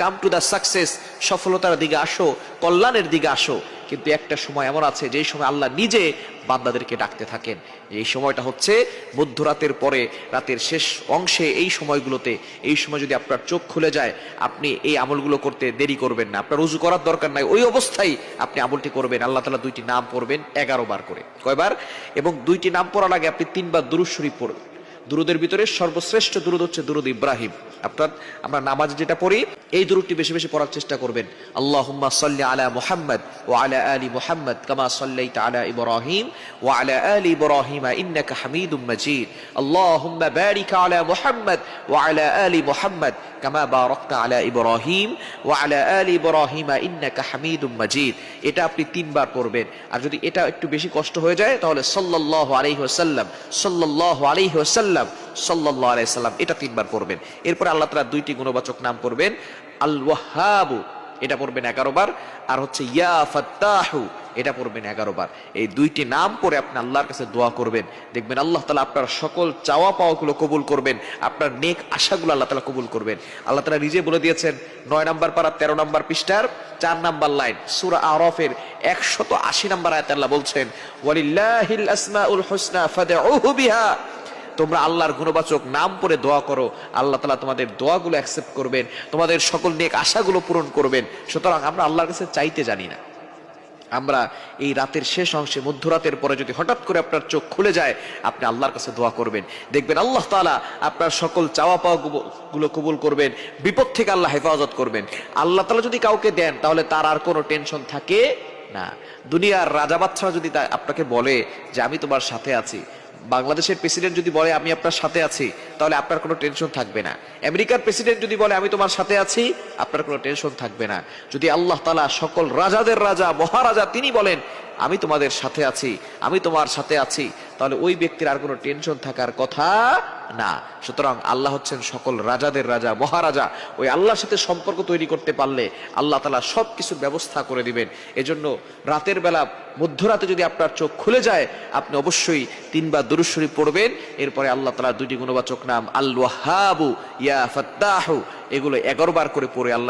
Come to the success, সফলতার দিকে আসো, কল্যাণের দিকে আসো। কিন্তু একটা সময় এমন আছে, যেই সময় আল্লাহ নিজে বান্দাদেরকে ডাকতে থাকেন। এই সময়টা হচ্ছে মধ্যরাতের পরে, রাতের শেষ অংশে এই সময়গুলোতে। এই সময় যদি আপনার চোখ খুলে যায়, আপনি এই আমলগুলো করতে দেরি করবেন না। আপনার রুজু করার দরকার নাই, ওই অবস্থায় আপনি আমলটি করবেন। আল্লাহ তালা দুইটি নাম পড়বেন, এগারো বার করে। কয়বার? এবং দুইটি নাম পড়ার আগে আপনি তিনবার দুরুদ শরীফ পড়বেন। দুরুদের ভিতরে সর্বশ্রেষ্ঠ দুরুদ হচ্ছে দুরুদ ইব্রাহিম। আপনার, আমরা নামাজ যেটা পড়ি, এই দুরুদটি বেশি বেশি পড়ার চেষ্টা করবেন। আল্লাহ সাল্লি আলা মোহাম্মদ ওয়া আলা আলি মোহাম্মদ কামা সাল্লাইতা আলা ইব্রাহিম ওয়া আলা আলি ইব্রাহিম ইন্নাকা হামিদুম মাজিদ। আল্লাহুম্মা বারিক আলা মুহাম্মদ ওয়া আলা আলি মুহাম্মদ কামা বারাকতা আলা ইব্রাহিম ওয়া আলা আলি ইব্রাহিম ইন্নাকা হামিদুম মাজিদ। এটা আপনি তিনবার পড়বেন। আর যদি এটা একটু বেশি কষ্ট হয়ে যায়, তাহলে সাল্লাল্লাহু আলাইহি ওয়াসাল্লাম, সাল্লাল্লাহু আলাইহি ওয়াসাল্লাম সাল্লাল্লাহু আলাইহি সাল্লাম, এটা তিনবার পড়বেন। এরপরে আল্লাহ তাআলা দুইটি গুণবাচক নাম পড়বেন আল ওয়াহাবু এটা পড়বেন এগারো বার, আর হচ্ছে ইয়া ফাত্তাহু এটা পড়বেন এগারো বার। এই দুইটি নাম পড়ে আপনি আল্লাহর কাছে দোয়া করবেন। দেখবেন আল্লাহ তালা আপনার সকল চাওয়া পাওয়াগুলো কবুল করবেন, আপনার নেক আশাগুলো আল্লাহ তালা কবুল করবেন। আল্লাহ তালা নিজে বলে দিয়েছেন, নয় নাম্বার পাড়া তেরো নাম্বার পৃষ্ঠার চার নাম্বার লাইন, সুরা আরফের একশত আশি নাম্বার আয়াত আল্লাহ বলছেন, ওয়ালিল্লাহিল আসমাউল হুসনা ফাদউহু বিহা তোমরা আল্লাহর গুণবাচক নাম পরে দোয়া করো, আল্লাহ তালা তোমাদের দোয়াগুলো অ্যাকসেপ্ট করবেন, তোমাদের সকল নেক আশাগুলো পূরণ করবেন। সুতরাং আমরা আল্লাহর কাছে চাইতে জানি না। আমরা এই রাতের শেষ অংশে মধ্যরাতের পরে যদি হঠাৎ করে আপনার চোখ খুলে যায়, আপনি আল্লাহর কাছে দোয়া করবেন। দেখবেন আল্লাহ তাআলা আপনার সকল চাওয়া পাওয়া গুলো- গুলো কবুল করবেন, বিপদ থেকে আল্লাহ হেফাজত করবেন। আল্লাহ তালা যদি কাউকে দেন, তাহলে তার আর কোনো টেনশন থাকে না। দুনিয়ার রাজা বাচ্চারা যদি আপনাকে বলে যে, আমি তোমার সাথে আছি বাংলাদেশের প্রেসিডেন্ট যদি বলে, আমি আপনার সাথে আছি, তাহলে আপনার কোনো টেনশন থাকবে না। আমেরিকার প্রেসিডেন্ট যদি বলে, আমি তোমার সাথে আছি, আপনার কোনো টেনশন থাকবে না। যদি আল্লাহ তালা সকল রাজাদের রাজা, মহারাজা তিনি বলেন, আমি তোমাদের সাথে আছি, আমি তোমার সাথে আছি তাহলে ওই ব্যক্তির আর কোনো টেনশন থাকার কথা না। সুতরাং আল্লাহ হচ্ছেন সকল রাজাদের রাজা, মহারাজা। ওই আল্লাহর সাথে সম্পর্ক তৈরি করতে পারলে আল্লাহ তালা সব কিছুর ব্যবস্থা করে দিবেন। এজন্য রাতের বেলা, মধ্যরাতে যদি আপনার চোখ খুলে যায়, আপনি অবশ্যই তিনবার দুরুশ্বরী পড়বেন। এরপরে আল্লাহ তালা দুইটি গুণবাচক নাম আল ওয়াহাবু ইয়া ফাত্তাহু। এগুলো এগারো বার করে পড়ে আল্লাহ